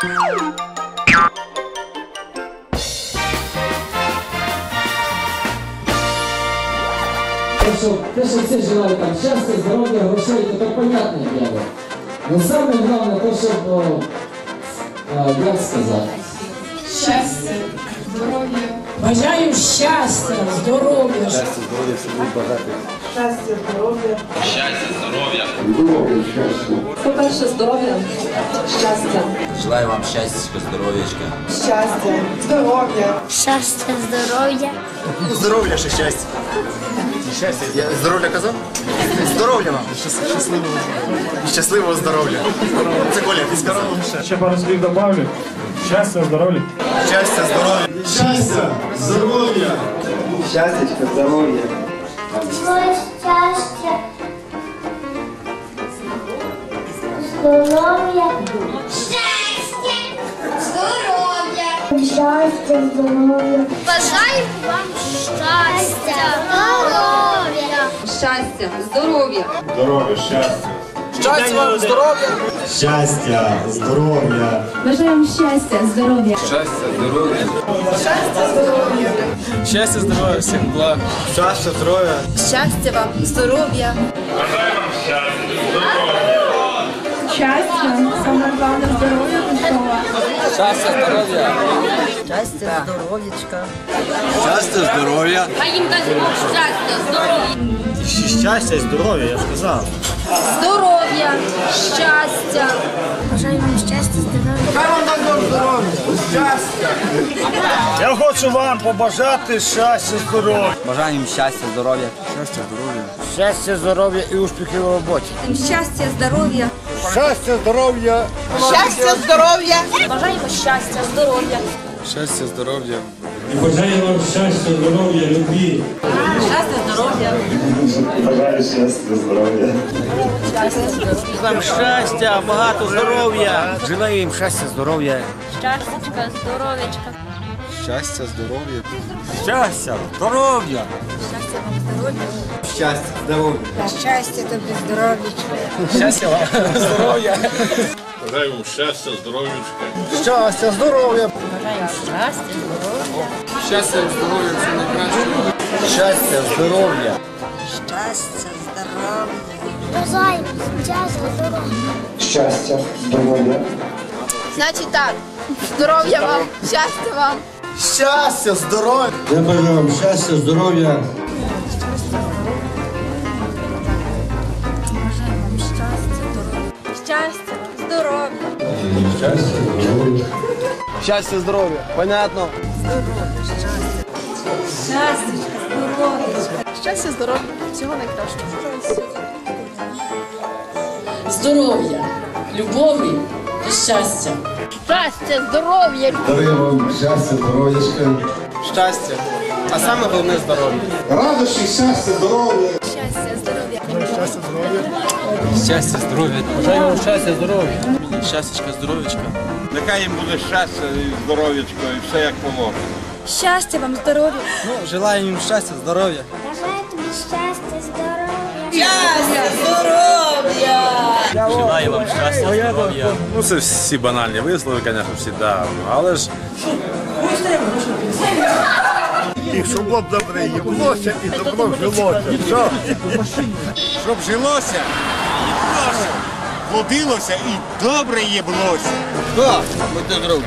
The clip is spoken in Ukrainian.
Те, що, всі желали там щастя, здоров'я, грошей, то так понятне дело. Но саме головне то, щоб, а, як сказати, Щастя, здоров'я. Бажаю щастя, здоров'я. По-перше, здоров'я, щастя, Желаю вам щастя, здоров'ячка. щастя, здоров'я. Щастя, здоров'я. Здоров'я ще щастя. Щастя. Я здоров'я казав? Здоров'я вам. Щасливого. Щасливого здоров'я. Це Коля, ти сказав. Ще пару слів добавлю. Щастя, здоров'я. Щастя, здоров'я. Щастя, здоров'я. Щастячка, здоров'я. Твоє щастя. Здоров'я. Щастя. Здоров'я. Щастя, здоров'я. Бажаю вам щастя, здоров'я. Щастя, здоров'я. Здоров'я, щастя. Щастя вам, здоров'я. Щастя, здоров'я. Бажаємо щастя, здоров'я. Щастя, здоров'я. Щастя, здоров'я, всіх благ. Щастя, здоров'я. Щастя вам, здоров'я. Щастя, саме головне здоров'я Христова. Щастя, здоров'я. Щастя, здоров'я. Хай їм дасть Бог щастя, здоров'я. Щастя здоров'я, я сказав. Здоров'я, щастя. Бажаю вам щастя, здоров'я. Щастя. Я хочу вам побажати щастя, здоров'я. Бажаю їм щастя, здоров'я. Щастя, здоров'я і успіхів у роботі. Щастя, здоров'я. Щастя, здоров'я. Щастя, здоров'я. Бажаємо щастя, здоров'я. Щастя, здоров'я. І бажаю вам щастя, здоров'я, любві. Щастя, здоров'я. Бажаю щастя, здоров'я. Вам щастя, багато здоров'я. Желаю їм щастя, здоров'я. Щастячка, здоров'ячка. Щастя, здоров'я. Щастя, здоров'я. Щастя, здоров'я. Щастя тобі, здоров'ячка. Щастя вам, здоров'я. Бажаю вам щастя, здоров'ячка. Щастя, здоров'я. Щастя, здоров'я, все найкраще. Щастя, здоров'я. Бажаю щастя, здоров'я. Щастя, здоров'я. Значить так, здоров'я вам, щастя вам. Щастя, здоров'я. Я бажаю вам щастя, здоров'я. Щастя, здоров'я. Щастя, здоров'я. Понятно. Щастя, здоров'я. Всього найкращого. Здоров'я, любові і щастя. Щастя, здоров'я. Дарую вам щастя, здоров'ячка. Щастя. А саме головне здоров'я. Радощі, щастя, здоров'я. Щастя, здоров'я. Щастя, здоров'я. Бажаю вам щастя, здоров'я. Щастячка, здоров'ячка. Нехай їм буде щастя і здоров'ячко, і все як положено. Щастя вам, здоров'я. Ну, желаю їм щастя, здоров'я. Бажаю тобі щастя, здоров'я. Желаю вам щастя, здоров'я. Ну це всі банальні вислови, звісно, всі да. Але ж І щоб було добре їблося, і добро жилося. Що? Щоб жилося, їблося, і добре їблося. Так, будьте здорові.